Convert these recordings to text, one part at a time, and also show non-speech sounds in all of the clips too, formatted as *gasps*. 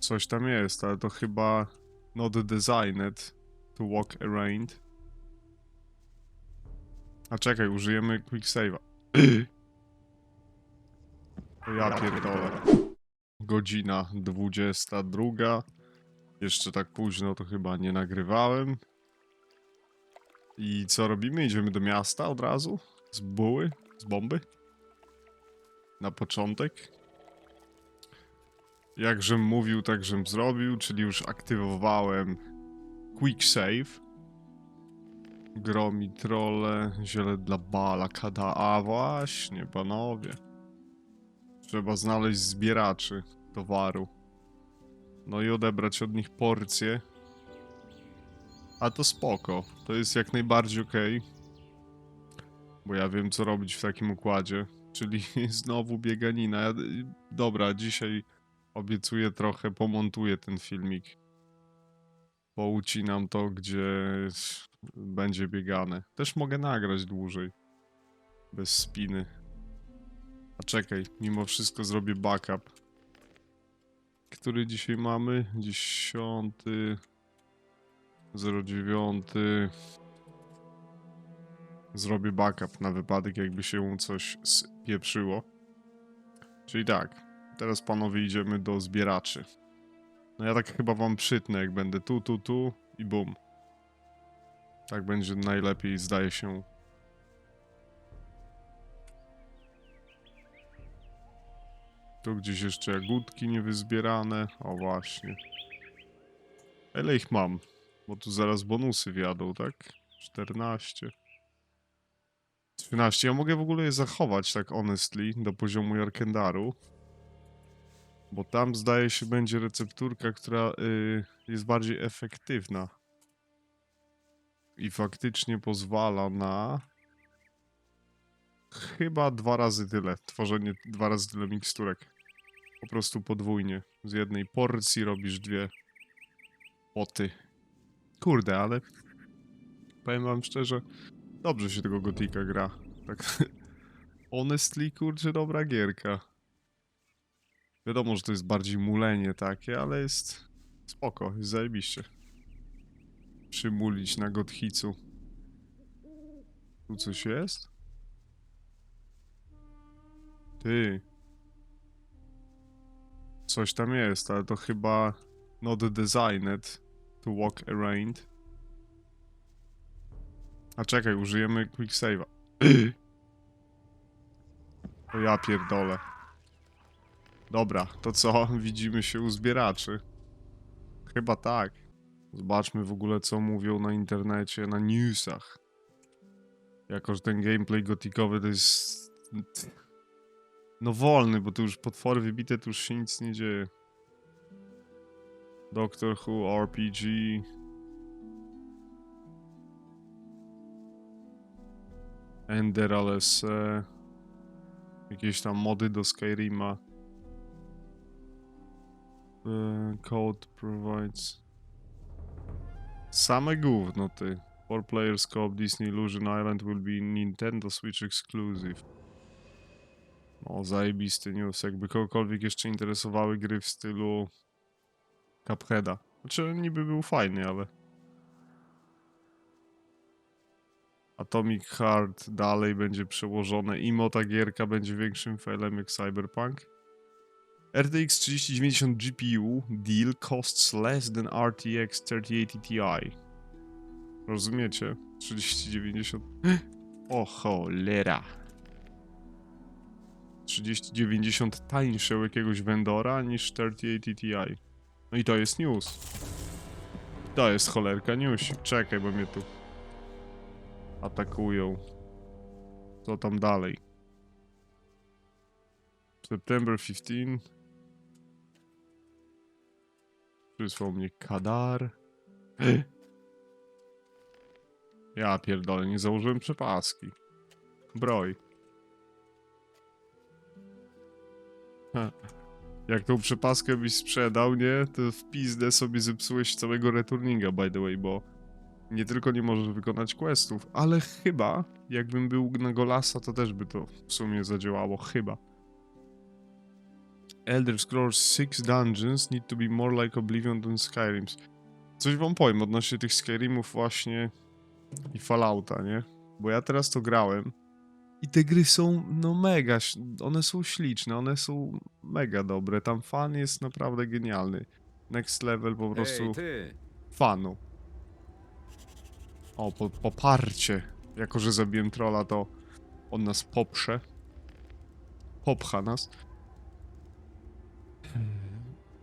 Coś tam jest, ale to chyba not designed to walk around. A czekaj, użyjemy quick save'a. *clears throat* To ja pierdolę. Godzina 22. Jeszcze tak późno to chyba nie nagrywałem. I co robimy? Idziemy do miasta od razu? Z buły? Z bomby? Na początek? Jakżem mówił, tak żem zrobił, czyli już aktywowałem Quick Save. Gromi trole, ziele dla bala, kada. A właśnie, panowie. Trzeba znaleźć zbieraczy towaru. No i odebrać od nich porcję. A to spoko. To jest jak najbardziej okej. Bo ja wiem, co robić w takim układzie. Czyli *laughs* znowu bieganina. Ja, dobra, dzisiaj obiecuję trochę, pomontuję ten filmik. Poucinam to, gdzie będzie biegane. Też mogę nagrać dłużej. Bez spiny. A czekaj, mimo wszystko zrobię backup. Który dzisiaj mamy? 10. 09. Zrobię backup na wypadek, jakby się coś spieprzyło. Czyli tak, teraz panowie idziemy do zbieraczy. No ja tak chyba wam przytnę, jak będę tu, tu, tu i bum. Tak będzie najlepiej, zdaje się. Tu gdzieś jeszcze jagódki niewyzbierane. O właśnie. Ile ich mam? Bo tu zaraz bonusy wjadą, tak? 14. 13. Ja mogę w ogóle je zachować tak honestly do poziomu Jarkendaru. Bo tam zdaje się będzie recepturka, która y, jest bardziej efektywna. I faktycznie pozwala na chyba dwa razy tyle. Tworzenie dwa razy tyle miksturek. Po prostu podwójnie. Z jednej porcji robisz dwie poty. Kurde, ale powiem wam szczerze, dobrze się tego Gotika gra. Tak *laughs* honestly, kurczę, dobra gierka. Wiadomo, że to jest bardziej mulenie takie, ale jest spoko, jest zajebiście. Przymulić na Gothicu. Tu coś jest? Ty. Coś tam jest, ale to chyba not designed to walk around. A czekaj, użyjemy quick save'a. *clears throat* Ja pierdolę. Dobra, to co? *laughs* Widzimy się u zbieraczy. Chyba tak. Zobaczmy w ogóle, co mówią na internecie, na newsach. Jako, że ten gameplay gotikowy to jest... No wolny, bo tu już potwory wybite, tu już się nic nie dzieje. Doctor Who RPG. Ender LSE. Jakieś tam mody do Skyrima. E, Code provides. Same gówno ty. Four players co-op Disney Illusion Island will be Nintendo Switch exclusive. O, zajebisty news. Jakby kogokolwiek jeszcze interesowały gry w stylu Cupheada. Znaczy, niby był fajny, ale... Atomic Heart dalej będzie przełożone. Imo ta gierka będzie większym failem jak Cyberpunk. RTX 3090 GPU deal costs less than RTX 3080 Ti. Rozumiecie? 3090. *gasps* O cholera. 3090 tańsze u jakiegoś vendora niż 3080 Ti. No i to jest news. To jest cholerka newsik. Czekaj, bo mnie tu atakują. Co tam dalej? September 15. Przysłał mnie Kadar. Ja pierdolę, nie założyłem przepaski. Broj. Jak tą przepaskę byś sprzedał, nie? To w pizdę sobie zepsułeś całego returninga, by the way, bo nie tylko nie możesz wykonać questów, ale chyba, jakbym był na Golasa, to też by to w sumie zadziałało. Chyba. Elder Scrolls 6 Dungeons need to be more like Oblivion than Skyrims. Coś wam powiem odnośnie tych Skyrimów właśnie i Fallouta, nie? Bo ja teraz to grałem i te gry są, no mega, one są śliczne, one są mega dobre, tam fan jest naprawdę genialny. Next level po prostu Ej, ty! fanu. O, po, poparcie. Jako, że zabiłem trolla, to on nas poprze. Popcha nas.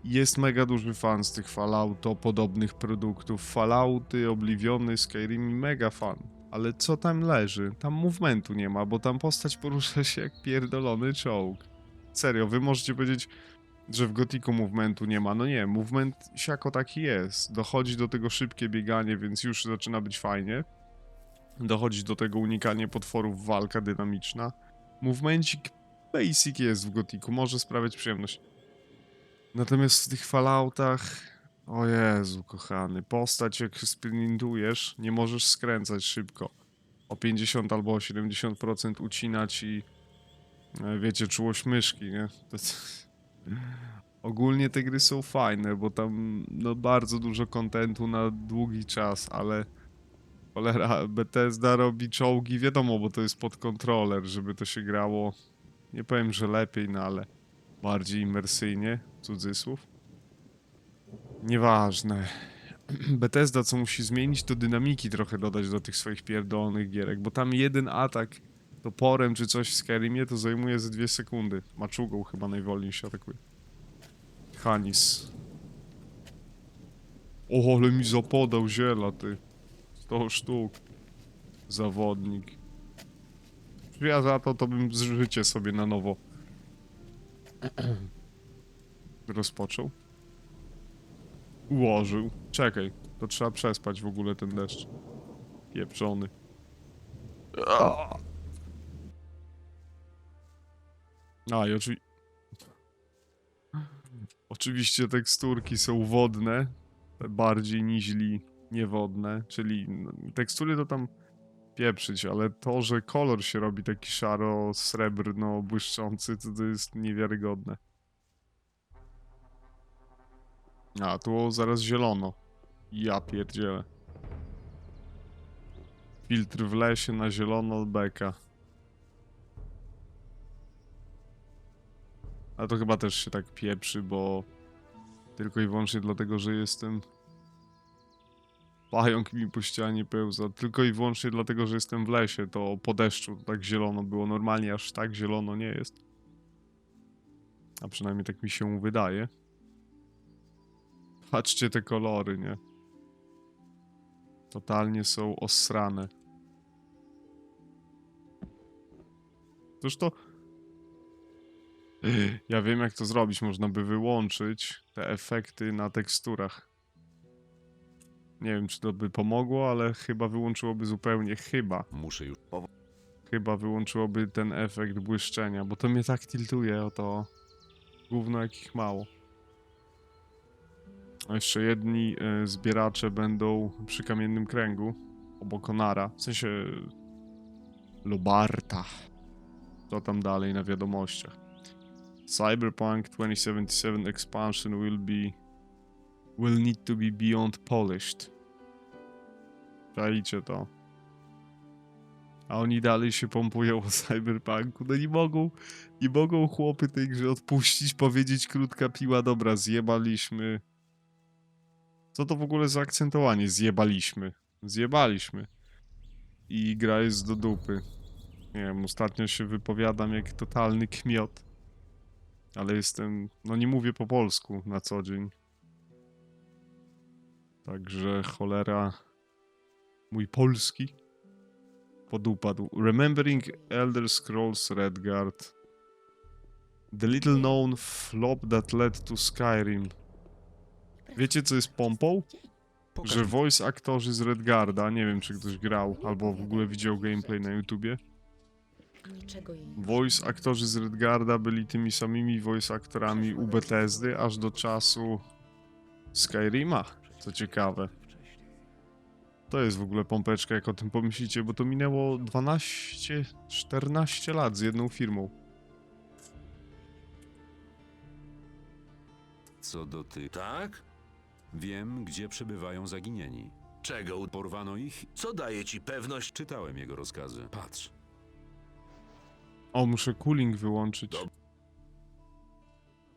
Jest mega duży fan z tych Fallouto, podobnych produktów. Fallouty, Obliviony, Skyrim, mega fan. Ale co tam leży? Tam movementu nie ma, bo tam postać porusza się jak pierdolony czołg. Serio, wy możecie powiedzieć, że w Gotiku movementu nie ma. No nie, movement siako taki jest. Dochodzi do tego szybkie bieganie, więc już zaczyna być fajnie. Dochodzi do tego unikanie potworów, walka dynamiczna. Movemencik basic jest w Gotiku, może sprawiać przyjemność. Natomiast w tych Falloutach, o Jezu kochany, postać jak sprintujesz, nie możesz skręcać szybko. O 50 albo o 70% ucinać i e, wiecie, czułość myszki, nie? To. *laughs* Ogólnie te gry są fajne, bo tam no bardzo dużo kontentu na długi czas, ale cholera, Bethesda robi czołgi, wiadomo, bo to jest pod kontroler, żeby to się grało, nie powiem, że lepiej, no ale bardziej imersyjnie, cudzysłów. Nieważne. *clears throat* Bethesda co musi zmienić, to dynamiki trochę dodać do tych swoich pierdolonych gierek, bo tam jeden atak toporem czy coś w Skyrimie to zajmuje ze dwie sekundy. Maczugą chyba najwolniej się atakuje. Hanis. O, ale mi zapodał ziela, ty. 100 sztuk. Zawodnik. Ja za to, to bym życie sobie na nowo *clears throat* rozpoczął. Ułożył. Czekaj, to trzeba przespać w ogóle ten deszcz. Pieprzony. A, i oczywiście... Oczywiście teksturki są wodne, bardziej niźli niewodne, czyli no, tekstury to tam pieprzyć, ale to, że kolor się robi taki szaro-srebrno błyszczący, to, to jest niewiarygodne. A, tu zaraz zielono. Ja pierdzielę. Filtr w lesie na zielono beka. A to chyba też się tak pieprzy, bo tylko i wyłącznie dlatego, że jestem pająk mi po ścianie pełza. Tylko i wyłącznie dlatego, że jestem w lesie, to po deszczu tak zielono było. Normalnie aż tak zielono nie jest. A przynajmniej tak mi się wydaje. Patrzcie te kolory, nie? Totalnie są osrane. Toż to... Ja wiem jak to zrobić. Można by wyłączyć te efekty na teksturach. Nie wiem, czy to by pomogło, ale chyba wyłączyłoby zupełnie. Chyba. Muszę już Chyba wyłączyłoby ten efekt błyszczenia, bo to mnie tak tiltuje o to gówno jakich mało. A jeszcze jedni e, zbieracze będą przy kamiennym kręgu obok Onara, w sensie Lobarta. To tam dalej na wiadomościach. Cyberpunk 2077 expansion will be will need to be beyond polished. Czajcie to. A oni dalej się pompują o cyberpunku. No nie mogą, nie mogą chłopy tej grze odpuścić, powiedzieć krótka piła, dobra, zjebaliśmy. Co to w ogóle za akcentowanie? Zjebaliśmy. Zjebaliśmy. I gra jest do dupy. Nie wiem, ostatnio się wypowiadam jak totalny kmiot. Ale jestem, no nie mówię po polsku na co dzień. Także cholera mój polski podupadł. Remembering Elder Scrolls Redguard. The little known flop that led to Skyrim. Wiecie co jest pompą? Że voice aktorzy z Redgarda, nie wiem czy ktoś grał, albo w ogóle widział gameplay na YouTubie. Voice aktorzy z Redgarda byli tymi samymi voice aktorami u Bethesdy aż do czasu Skyrima. Co ciekawe. To jest w ogóle pompeczka, jak o tym pomyślicie, bo to minęło 12-14 lat z jedną firmą. Co do tych, Tak? wiem, gdzie przebywają zaginieni. Czego? u- Porwano ich, Co daje ci pewność? czytałem jego rozkazy. Patrz. O, muszę cooling wyłączyć. Dob-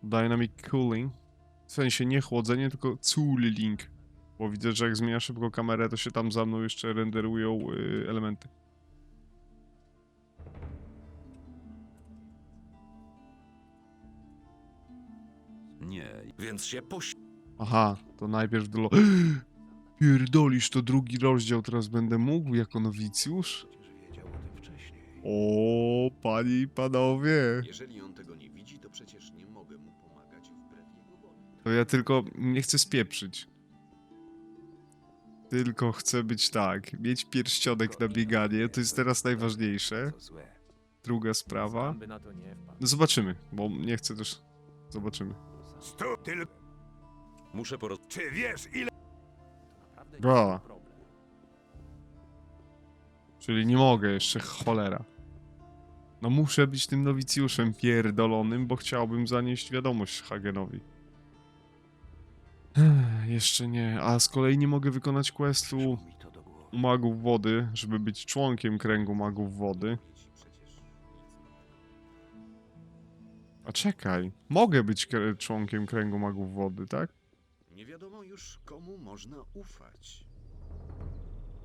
Dynamic cooling. W sensie nie chłodzenie, tylko cooling. Bo widzę, że jak zmienia szybko kamerę, to się tam za mną jeszcze renderują y, elementy. Nie, Więc się poś... Aha, to najpierw do... lo- *gasps* Pierdolisz, to drugi rozdział teraz będę mógł jako nowicjusz? O, panie i panowie. Jeżeli on tego nie widzi, to przecież nie mogę mu pomagać wbrew jego woli. To ja tylko nie chcę spieprzyć. Tylko chcę być tak, mieć pierścionek na bieganie, to jest teraz najważniejsze. Druga sprawa. No zobaczymy, bo nie chcę też... Zobaczymy. Stu, tylko muszę poroz... czy wiesz, ile Bra. Czyli nie mogę jeszcze, cholera. No muszę być tym nowicjuszem pierdolonym, bo chciałbym zanieść wiadomość Hagenowi. Jeszcze nie, a z kolei nie mogę wykonać questu magów wody, żeby być członkiem kręgu magów wody. A czekaj, mogę być kre- członkiem kręgu magów wody, tak? Nie wiadomo już, komu można ufać.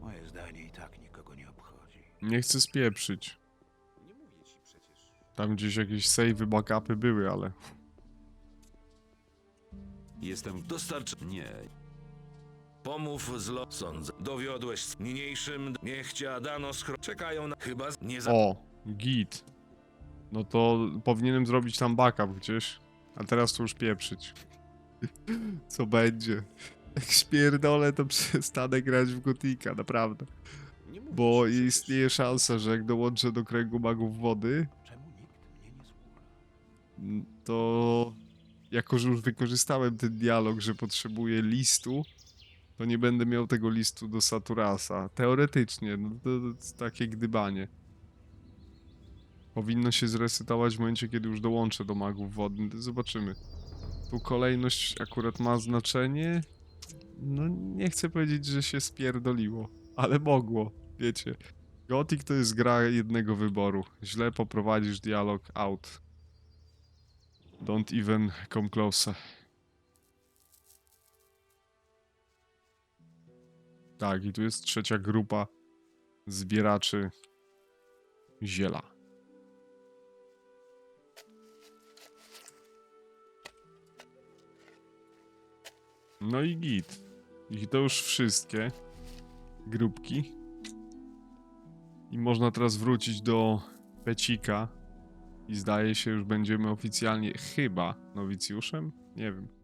Moje zdanie i tak nikogo nie obchodzi. Nie chcę spieprzyć. Nie mówię ci przecież. Tam gdzieś jakieś savey, backupy były, ale... Jestem... Dostarcz... Nie, Pomów z lo... Sądzę. Dowiodłeś z niniejszym... Niech cię dano skro... Czekają na... Chyba z... nie za... O, git. No to powinienem zrobić tam backup gdzieś. A teraz to już pieprzyć. *laughs* Co będzie? Jak śpierdolę, to przestanę grać w Gotika, naprawdę. Bo istnieje szansa, że jak dołączę do kręgu magów wody, Czemu nikt mnie nie słucha? n- to jako, że już wykorzystałem ten dialog, że potrzebuję listu, to nie będę miał tego listu do Saturasa. Teoretycznie, no to, to takie gdybanie. Powinno się zresetować w momencie, kiedy już dołączę do magów wodnych. Zobaczymy. Tu kolejność akurat ma znaczenie. No nie chcę powiedzieć, że się spierdoliło, ale mogło, wiecie. Gothic to jest gra jednego wyboru. Źle poprowadzisz dialog out. Don't even come closer. Tak, i tu jest trzecia grupa zbieraczy ziela. No i git. I to już wszystkie grupki. I można teraz wrócić do Pecika. I zdaje się, już będziemy oficjalnie chyba nowicjuszem? Nie wiem.